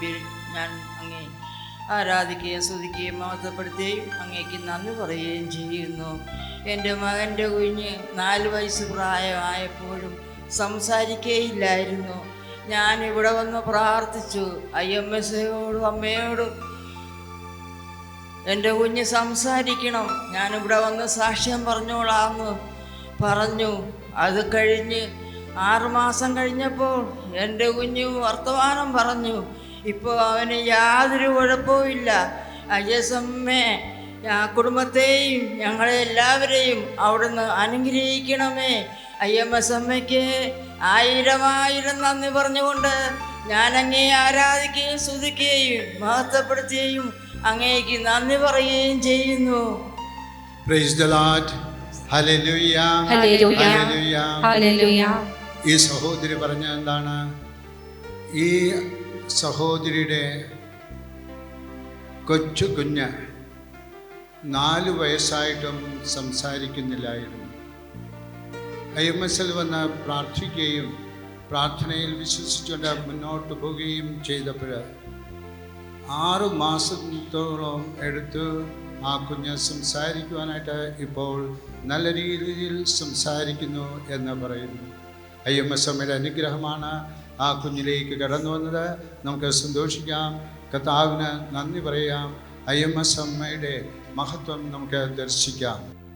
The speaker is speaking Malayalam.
മുമ്പിൽ ഞാൻ അങ്ങേ ആരാധിക്കുകയും സ്തുതിക്കുകയും മഹത്വപ്പെടുത്തുകയും അങ്ങേക്ക് നന്ദി പറയുകയും ചെയ്യുന്നു. എന്റെ മകന്റെ കുഞ്ഞ് നാല് വയസ്സ് പ്രായമായപ്പോഴും സംസാരിക്കേയില്ലായിരുന്നു. ഞാൻ ഇവിടെ വന്ന് പ്രാർത്ഥിച്ചു. ഐ എം എസ് അമ്മയോടും എന്റെ കുഞ്ഞ് സംസാരിക്കണം. ഞാനിവിടെ വന്ന് സാക്ഷ്യം പറഞ്ഞോളാന്ന് പറഞ്ഞു. അത് കഴിഞ്ഞ് ആറുമാസം കഴിഞ്ഞപ്പോൾ എന്റെ കുഞ്ഞ് വർത്തമാനം പറഞ്ഞു. ഇപ്പോൾ അവന് യാതൊരു കുഴപ്പവുമില്ല ഇല്ല. അജസമ്മേ കുടുംബത്തെയും ഞങ്ങളെ എല്ലാവരെയും അവിടുന്ന് അനുഗ്രഹിക്കണമേ. അയ്യമ്മസമ്മയ്ക്ക് ആയിരമായിരം നന്ദി പറഞ്ഞുകൊണ്ട് ഞാൻ അങ്ങേ ആരാധിക്കുകയും സ്തുതിക്കുകയും മഹത്വപ്പെടുത്തുകയും അങ്ങേക്ക് നന്ദി പറയുകയും ചെയ്യുന്നു. ഈ സഹോദരി പറഞ്ഞ എന്താണ്? ഈ സഹോദരിയുടെ കൊച്ചു കുഞ്ഞ് നാല് വയസ്സായിട്ടും സംസാരിക്കുന്നില്ലായിരുന്നു. ഐ വന്ന് പ്രാർത്ഥിക്കുകയും പ്രാർത്ഥനയിൽ വിശ്വസിച്ചുകൊണ്ട് മുന്നോട്ട് പോവുകയും ചെയ്തപ്പോൾ ആറു മാസത്തോളം എടുത്ത് ആ കുഞ്ഞ് സംസാരിക്കുവാനായിട്ട് ഇപ്പോൾ നല്ല രീതിയിൽ സംസാരിക്കുന്നു എന്ന് പറയുന്നു. ഐ എം എസ് എമ്മയുടെ അനുഗ്രഹമാണ്. ആ കുഞ്ഞിലേക്ക് കടന്നു വന്നത്. നമുക്ക് സന്തോഷിക്കാം. കർത്താവിന് നന്ദി പറയാം. ഐ എം എസ് അമ്മയുടെ മഹത്വം നമുക്ക് ദർശിക്കാം.